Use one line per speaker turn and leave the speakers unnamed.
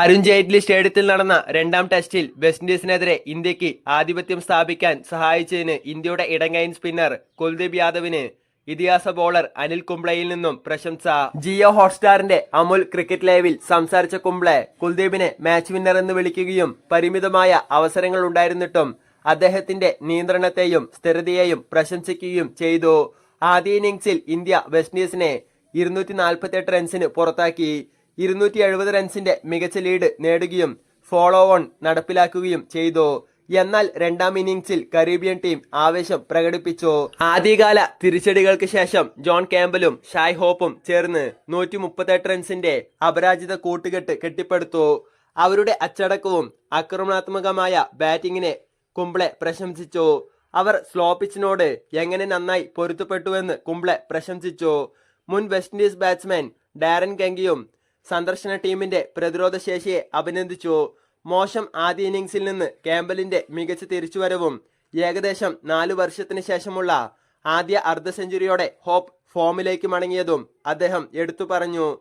അരുൺ ജെയ്റ്റ്ലി സ്റ്റേഡിയത്തിൽ നടന്ന രണ്ടാം ടെസ്റ്റിൽ വെസ്റ്റ് ഇൻഡീസിനെതിരെ ഇന്ത്യയ്ക്ക് ആധിപത്യം സ്ഥാപിക്കാൻ സഹായിച്ചതിന് ഇന്ത്യയുടെ ഇടങ്ങൈൻ സ്പിന്നർ കുൽദീപ് യാദവിന് ഇതിഹാസ ബോളർ അനിൽ കുംബ്ലയിൽ നിന്നും പ്രശംസ. ജിയോ ഹോട്ട്സ്റ്റാറിന്റെ അമുൽ ക്രിക്കറ്റ് ലൈവിൽ സംസാരിച്ച കുംബ്ലെ കുൽദീപിനെ മാച്ച് വിന്നർ എന്ന് വിളിക്കുകയും പരിമിതമായ അവസരങ്ങൾ ഉണ്ടായിരുന്നിട്ടും അദ്ദേഹത്തിന്റെ നിയന്ത്രണത്തെയും സ്ഥിരതയെയും പ്രശംസിക്കുകയും ചെയ്തു. ആദ്യ ഇന്നിംഗ്സിൽ ഇന്ത്യ വെസ്റ്റ് ഇൻഡീസിനെ ഇരുന്നൂറ്റി റൺസിന് പുറത്താക്കി. ഇരുന്നൂറ്റി എഴുപത് റൺസിന്റെ മികച്ച ലീഡ് നേടുകയും ഫോളോ ഓൺ നടപ്പിലാക്കുകയും ചെയ്തു. എന്നാൽ രണ്ടാം ഇന്നിംഗ്സിൽ കരീബിയൻ ടീം ആവേശം പ്രകടിപ്പിച്ചു. ആദ്യകാല തിരിച്ചടികൾക്ക് ശേഷം ജോൺ ക്യാമ്പലും ഷായ് ഹോപ്പും ചേർന്ന് നൂറ്റി മുപ്പത്തെട്ട് റൺസിന്റെ അപരാജിത കൂട്ടുകെട്ട് കെട്ടിപ്പടുത്തു. അവരുടെ അച്ചടക്കവും ആക്രമണാത്മകമായ ബാറ്റിങ്ങിനെ കുംബ്ലെ പ്രശംസിച്ചു. അവർ സ്ലോ പിച്ചിനോട് എങ്ങനെ നന്നായി പൊരുത്തപ്പെട്ടുവെന്ന് കുംബ്ലെ പ്രശംസിച്ചു. മുൻ വെസ്റ്റ് ഇൻഡീസ് ബാറ്റ്സ്മാൻ ഡാരൻ ഗംഗിയും സന്ദർശന ടീമിന്റെ പ്രതിരോധ ശേഷിയെ അഭിനന്ദിച്ചു. മോശം ആദ്യ ഇന്നിംഗ്സിൽ നിന്ന് ക്യാമ്പലിന്റെ മികച്ച തിരിച്ചുവരവും ഏകദേശം നാലു വർഷത്തിന് ശേഷമുള്ള ആദ്യ അർദ്ധ സെഞ്ചുറിയോടെ ഹോപ്പ് ഫോമിലേക്ക് മടങ്ങിയതും അദ്ദേഹം എടുത്തു പറഞ്ഞു.